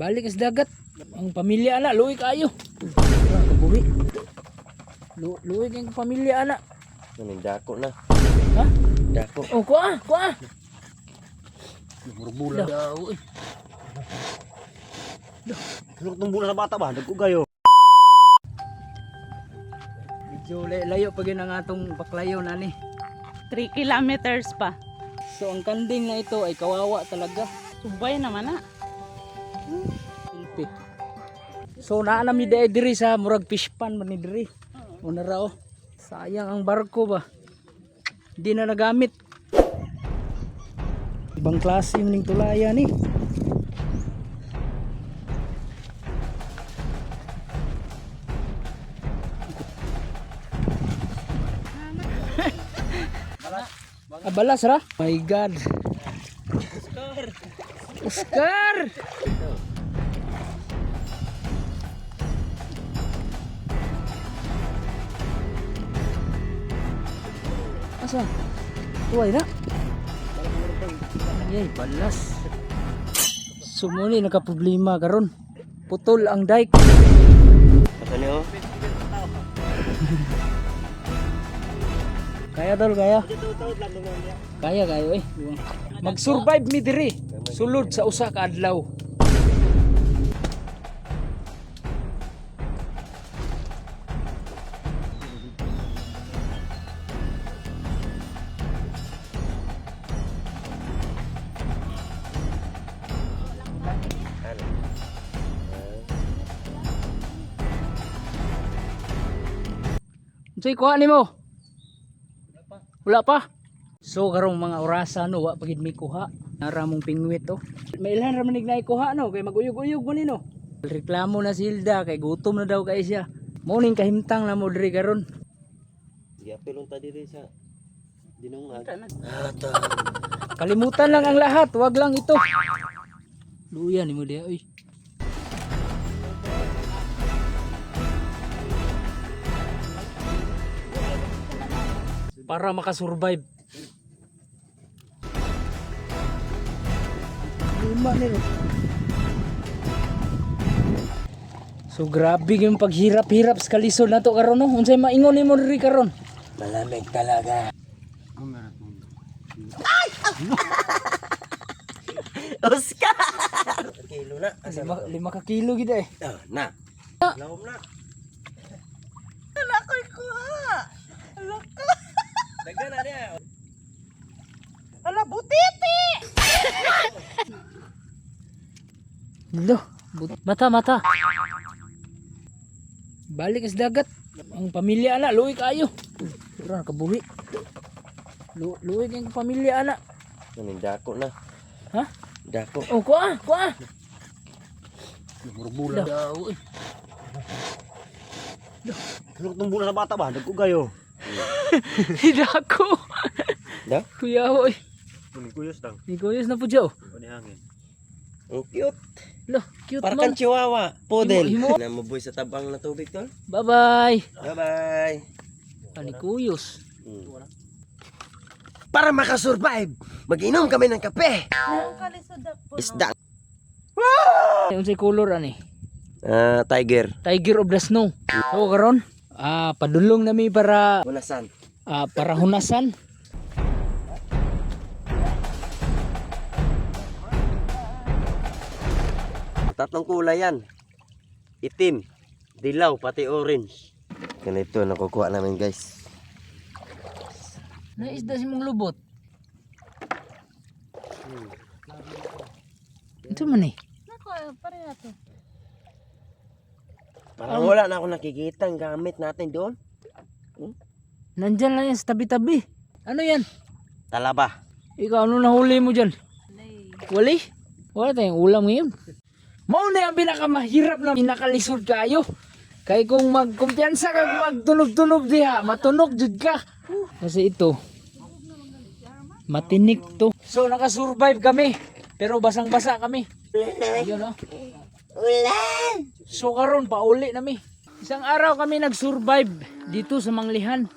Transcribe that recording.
Balik sa dagat. Ang pamilya ana, luwi kayo. Kabuhi. Lu luwi kayong pamilya ana. Ano, dako na. Ha? Dako. Oh, kuha, kuha. Murbula. Daw, eh. Ano itong bula sa bata ba? Dagko kayo. Medyo lay- layo pa gin ang atong paklayo nani. 3 kilometers pa. So ang kanding na ito ay kawawa talaga. Subay naman na. Silpi. So naa na mi diri sa murag fish pan man ni diri. Una ra oh. Sayang ang barko ba. Di na nagamit. Ibang klase ning tulaya ni. Abalas ra? My God. Oscar. Asa? Tuway na. Ay, balas. Sumuni nakaproblema karon. Putol ang dike. Ano niyo? Kaya dol kaya. Kaya kayo eh. Mag-survive mi diri. Sulod sa usa ka adlaw. Unsay kuha nimo? Wala pa. So karong mga orasan no, wa pagid mi kuha. Nara mong pingwit to. May ilan ra manig na kuha no, kay maguyog-uyog mo nino. Reklamo na si Hilda kay gutom na daw kay siya. Morning kahimtang na mo diri karon. Di apelong ta diri sa dinungag. Kalimutan lang ang lahat, wag lang ito. Luya ni mo diya uy. Para makasurvive. Lima. So grabe yung paghirap-hirap sa kalisod na to karon no. Unsay maingon nimo diri karon? Malamig talaga. Oscar! Kilo na. Lima, lima ka kilo gid eh. Ah, na. Lawom na. Wala ko'y kuha. Wala ko. Dagan na niya. Wala butiti. Lo, but- mata mata. Balik sa dagat. Ang pamilya ana, luwi kayo. Pura kabuhi. Lu luwi kayong pamilya ana. Dako na. Ha? Dako. Oh, kuha, kuha. Murbula. Daw. eh. Ano itong bula sa bata ba? Dagko kayo. Hidako. Da? Kuya oy. Kunikuyos lang. Ni kuyos na po diyo. Ano hangin? Ang cute. Lo, cute Para man. kang chihuahua. Poodle. Himo- himo. Namuboy sa tabang na tubig to. Bye-bye. Bye-bye. Ani kuyos. Para makasurvive, mag-inom kami ng kape. Ang kalisod ako. Isda. Unsay color ani? Ah, tiger. Tiger of the snow. So karon, ah padulong nami para Unasan. Ah, para hunasan. Tatlong kulay yan. Itim, dilaw, pati orange. Ganito nakukuha namin guys. Naisda si mong lubot. Ito man eh. Nako, pareha to. Parang wala na ako nakikita ang gamit natin doon. Nandyan lang yan sa tabi-tabi. Ano yan? Talaba. Ikaw, ano nahuli mo dyan? Wali? Wala tayong ulam ngayon. Mao na yung pinakamahirap na pinakalisod kayo. Kay kung magkumpiyansa ka kung magtunog-tunog diha, matunog jud ka. Kasi ito, matinik to. So nakasurvive kami, pero basang-basa kami. Yun oh. Ulan! So karon pauli nami. Isang araw kami nag-survive dito sa Manglihan.